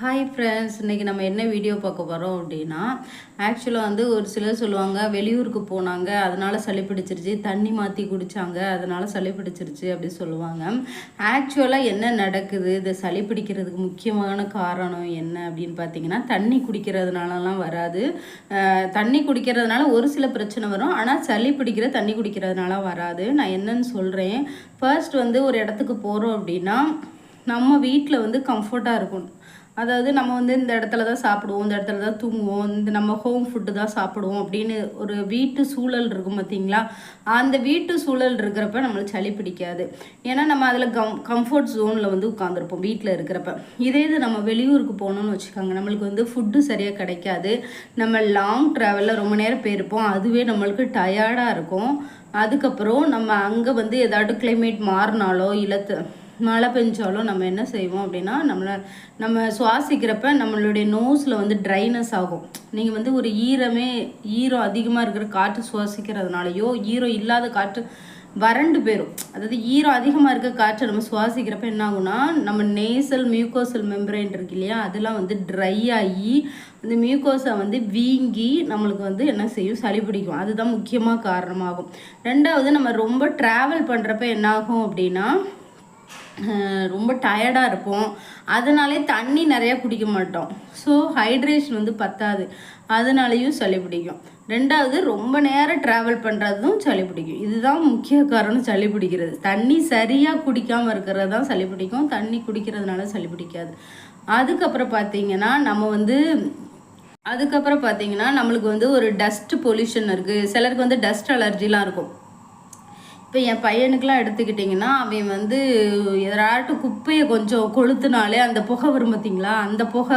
Hi friends இன்றைக்கி நம்ம என்ன வீடியோ பார்க்க போகிறோம் அப்படின்னா ஆக்சுவலாக வந்து ஒரு சிலர் சொல்லுவாங்க வெளியூருக்கு போனாங்க அதனால் சளி பிடிச்சிருச்சு தண்ணி மாற்றி குடித்தாங்க அதனால் சளி பிடிச்சிருச்சு அப்படி சொல்லுவாங்க. ஆக்சுவலாக என்ன நடக்குது இந்த சளி பிடிக்கிறதுக்கு முக்கியமான காரணம் என்ன அப்படின்னு பார்த்தீங்கன்னா தண்ணி குடிக்கிறதுனாலலாம் வராது. தண்ணி குடிக்கிறதுனால ஒரு சில பிரச்சனை வரும் ஆனால் சளி பிடிக்கிற தண்ணி குடிக்கிறதுனால வராது. நான் என்னன்னு சொல்கிறேன் ஃபர்ஸ்ட் வந்து ஒரு இடத்துக்கு போகிறோம் அப்படின்னா நம்ம வீட்டில் வந்து கம்ஃபர்ட்டாக இருக்கும் அதாவது நம்ம வந்து இந்த இடத்துல தான் சாப்பிடுவோம் இந்த இடத்துல தான் தூங்குவோம் இந்த நம்ம ஹோம் ஃபுட்டு தான் சாப்பிடுவோம் அப்படின்னு ஒரு வீட்டு சூழல் இருக்கும் பார்த்தீங்களா? அந்த வீட்டு சூழல் இருக்கிறப்ப நம்மளுக்கு சளி பிடிக்காது. ஏன்னா நம்ம அதில் கம் கம்ஃபர்ட் ஜோனில் வந்து உட்காந்துருப்போம் வீட்டில் இருக்கிறப்ப. இதே இது நம்ம வெளியூருக்கு போகணும்னு வச்சுக்கோங்க நம்மளுக்கு வந்து ஃபுட்டு சரியாக கிடைக்காது. நம்ம லாங் ட்ராவலில் ரொம்ப நேரம் போயிருப்போம் அதுவே நம்மளுக்கு டயர்டாக இருக்கும். அதுக்கப்புறம் நம்ம அங்கே வந்து ஏதாவது கிளைமேட் மாறினாலோ இல்லை மழை பெஞ்சாலும் நம்ம என்ன செய்வோம் அப்படின்னா நம்மளை நம்ம சுவாசிக்கிறப்ப நம்மளுடைய நோஸில் வந்து ட்ரைனஸ் ஆகும். நீங்கள் வந்து ஒரு ஈரமே ஈரம் அதிகமாக இருக்கிற காற்று சுவாசிக்கிறதுனாலையோ ஈரம் இல்லாத காற்று வறண்டு போயிடும் அதாவது ஈரம் அதிகமாக இருக்க காற்றை நம்ம சுவாசிக்கிறப்ப என்ன ஆகும்னா நம்ம நேசல் மியூக்கோசல் மெம்பரேன் இருக்கு இல்லையா அதெல்லாம் வந்து ட்ரை ஆகி அந்த மியூக்கோஸை வந்து வீங்கி நம்மளுக்கு வந்து என்ன செய்யும்? சளி பிடிக்கும். அதுதான் முக்கியமாக காரணமாகும். ரெண்டாவது நம்ம ரொம்ப ட்ராவல் பண்ணுறப்ப என்னாகும் அப்படின்னா ரொம்ப டயர்டாக இருப்போம். அதனாலே தண்ணி நிறையா குடிக்க மாட்டோம். ஸோ ஹைட்ரேஷன் வந்து பத்தாது. அதனாலேயும் சளி பிடிக்கும். ரெண்டாவது ரொம்ப நேரம் ட்ராவல் பண்ணுறதும் சளி பிடிக்கும். இதுதான் முக்கிய காரணம் சளி பிடிக்கிறது. தண்ணி சரியாக குடிக்காமல் இருக்கிறது தான் சளி பிடிக்கும். தண்ணி குடிக்கிறதுனால சளி பிடிக்காது. அதுக்கப்புறம் பார்த்தீங்கன்னா நம்ம வந்து அதுக்கப்புறம் பார்த்தீங்கன்னா நம்மளுக்கு வந்து ஒரு டஸ்ட் பொல்யூஷன் இருக்குது சிலருக்கு வந்து டஸ்ட் அலர்ஜிலாம் இருக்கும். இப்போ என் பையனுக்கெலாம் எடுத்துக்கிட்டிங்கன்னா அவன் வந்து எதாட்டு குப்பையை கொஞ்சம் கொளுத்துனாலே அந்த புகை வரும் பார்த்தீங்களா அந்த புகை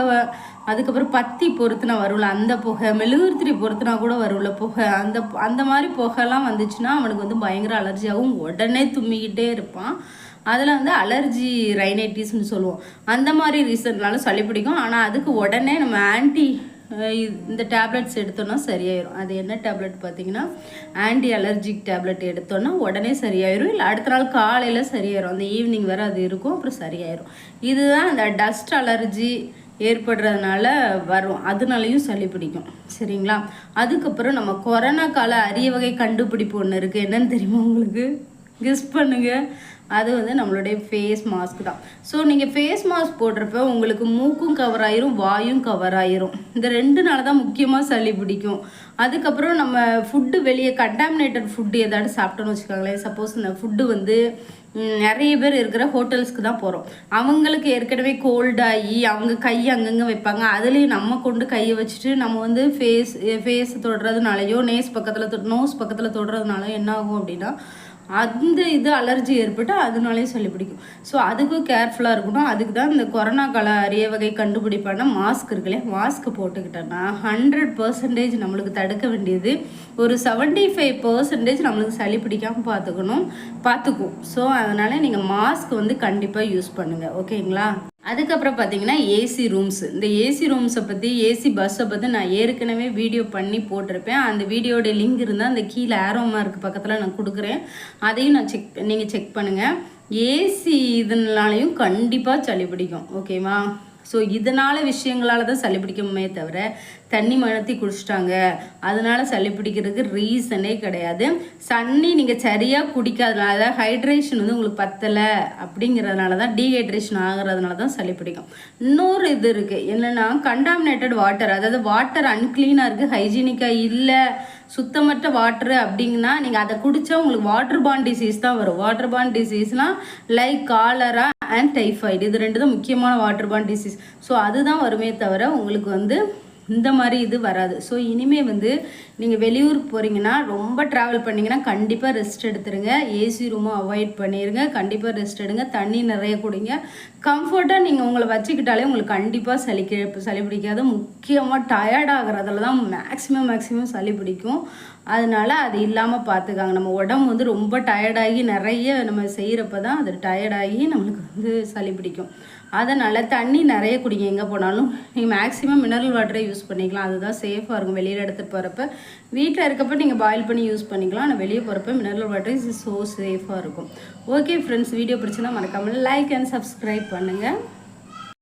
அதுக்கப்புறம் பத்தி பொறுத்துனா வரும்ல அந்த புகை மெழுகுத்திரி பொறுத்துனா கூட வரும்ல புகை. அந்த அந்த மாதிரி புகைலாம் வந்துச்சுன்னா அவனுக்கு வந்து பயங்கர அலர்ஜியாகவும் உடனே தும்மிக்கிட்டே இருப்பான். அதில் வந்து அலர்ஜி ரைனைட்டிஸ்னு சொல்லுவோம். அந்த மாதிரி ரீசன்னாலும் சளி பிடிக்கும். ஆனால் அதுக்கு உடனே நம்ம ஆன்டி இந்த டேப்லெட்ஸ் எடுத்தோன்னா சரியாயிரும். அது என்ன டேப்லெட் பார்த்தீங்கன்னா ஆன்டி அலர்ஜிக் டேப்லெட் எடுத்தோன்னா உடனே சரியாயிரும். இல்லை அடுத்த நாள் காலையில் சரியாயிரும். அந்த ஈவினிங் வரை அது இருக்கும் அப்புறம் சரியாயிரும். இதுதான் அந்த டஸ்ட் அலர்ஜி ஏற்படுறதுனால வரும். அதனாலையும் சளி பிடிக்கும். சரிங்களா? அதுக்கப்புறம் நம்ம கொரோனா கால அரிய வகை கண்டுபிடிப்பு ஒன்று இருக்குது என்னன்னு தெரியுமா உங்களுக்கு? கெஸ் பண்ணுங்க. அது வந்து நம்மளுடைய ஃபேஸ் மாஸ்க் தான். ஸோ நீங்கள் ஃபேஸ் மாஸ்க் போடுறப்ப உங்களுக்கு மூக்கும் கவர் ஆயிரும் வாயும் கவர் ஆயிரும் இந்த ரெண்டு நாள் தான் முக்கியமாக சளி பிடிக்கும். அதுக்கப்புறம் நம்ம ஃபுட்டு வெளியே கண்டாமினேட்டட் ஃபுட்டு ஏதாவது சாப்பிட்டோன்னு வச்சுக்கோங்களேன். சப்போஸ் இந்த ஃபுட்டு வந்து நிறைய பேர் இருக்கிற ஹோட்டல்ஸ்க்கு தான் போகிறோம் அவங்களுக்கு ஏற்கனவே கோல்டாகி அவங்க கை அங்கங்கே வைப்பாங்க. அதுலேயும் நம்ம கொண்டு கையை வச்சுட்டு நம்ம வந்து ஃபேஸ் ஃபேஸ் தொடுறதுனாலையோ நேஸ் பக்கத்தில் நோஸ் பக்கத்தில் தொடுறதுனால என்ன ஆகும் அப்படின்னா அந்த இது அலர்ஜி ஏற்பட்டு அதனாலே சளி பிடிக்கும். ஸோ அதுக்கும் கேர்ஃபுல்லாக இருக்கணும். அதுக்கு தான் இந்த கொரோனா கால அரிய வகை கண்டுபிடிப்பான மாஸ்க் இருக்கு மாஸ்க் போட்டுக்கிட்டோன்னா ஹண்ட்ரட் பர்சன்டேஜ் நம்மளுக்கு தடுக்க வேண்டியது. ஒரு செவன்ட்டி ஃபைவ் பர்சன்டேஜ் நம்மளுக்கு சளி பிடிக்காமல் பார்த்துக்கணும் பார்த்துக்கும் ஸோ அதனால் நீங்கள் மாஸ்க் வந்து கண்டிப்பாக யூஸ் பண்ணுங்கள் ஓகேங்களா அதுக்கப்புறம் பார்த்தீங்கன்னா ஏசி ரூம்ஸ் இந்த ஏசி ரூம்ஸை பற்றி ஏசி பஸ்ஸை பற்றி நான் ஏற்கனவே வீடியோ பண்ணி போட்டிருப்பேன். அந்த வீடியோட லிங்க் இருந்தால் அந்த கீழே ஆரோ மார்க் பக்கத்தில் நான் கொடுக்குறேன். அதையும் நான் செக் நீங்கள் செக் பண்ணுங்கள் ஏசி இதனாலையும் கண்டிப்பாக சளி பிடிக்கும். ஓகேவா ஸோ இதனால் விஷயங்களால தான் சளி பிடிக்குமே தவிர தண்ணி மணத்தி குடிச்சிட்டாங்க. அதனால் சளி பிடிக்கிறதுக்கு ரீசனே கிடையாது. தண்ணி நீங்கள் சரியாக குடிக்காதனால அதாவது ஹைட்ரேஷன் வந்து உங்களுக்கு பத்தலை அப்படிங்கிறதுனால தான் டீஹைட்ரேஷன் ஆகிறதுனால தான் சளி பிடிக்கும். இன்னொரு இது இருக்குது என்னென்னா கண்டாமினேட்டட் வாட்டர் அதாவது வாட்டர் அன்க்ளீனாக இருக்குது ஹைஜீனிக்காக இல்லை சுத்தமற்ற வாட்ரு அப்படிங்கன்னா நீங்கள் அதை குடித்தா உங்களுக்கு வாட்டர் பான் டிசீஸ் தான் வரும். வாட்டர் பான் டிசீஸ்னால் லைக் காலரா அண்ட் டைஃபாய்டு இது ரெண்டு தான் முக்கியமான வாட்டர் பான் டிசீஸ் ஸோ அதுதான் வருமே தவிர உங்களுக்கு வந்து இந்த மாதிரி இது வராது. ஸோ இனிமேல் வந்து நீங்கள் வெளியூருக்கு போகிறீங்கன்னா ரொம்ப ட்ராவல் பண்ணிங்கன்னா கண்டிப்பாக ரெஸ்ட் எடுத்துருங்க. ஏசி ரூமும் அவாய்ட் பண்ணிடுங்க கண்டிப்பாக ரெஸ்ட் எடுங்க. தண்ணி நிறைய குடிங்க. கம்ஃபர்ட்டாக நீங்கள் உங்களை வச்சுக்கிட்டாலே உங்களுக்கு கண்டிப்பாக சளி சளி பிடிக்காது. முக்கியமாக டயர்டாகிறதுல தான் மேக்ஸிமம் மேக்ஸிமம் சளி பிடிக்கும். அதனால அது இல்லாமல் பார்த்துக்காங்க நம்ம உடம்பு வந்து ரொம்ப டயர்டாகி நிறைய நம்ம செய்கிறப்ப தான் அது டயர்டாகி நம்மளுக்கு வந்து சளி பிடிக்கும். அதனால் தண்ணி நிறைய குடிங்க. எங்கே போனாலும் நீங்கள் மேக்ஸிமம் மினரல் வாட்டரை யூஸ் பண்ணிக்கலாம். அதுதான் சேஃபாக இருக்கும். வெளியில் எடுத்துகிட்டு போகிறப்ப வீட்டில் இருக்கப்ப நீங்கள் பாயில் பண்ணி யூஸ் பண்ணிக்கலாம். ஆனால் வெளியே போகிறப்ப மினரல் வாட்டர் இஸ் ஸோ சேஃபாக இருக்கும். ஓகே ஃப்ரெண்ட்ஸ் வீடியோ பிடிச்சிருந்தா மறக்காமல் லைக் அண்ட் சப்ஸ்கிரைப் பண்ணுங்கள்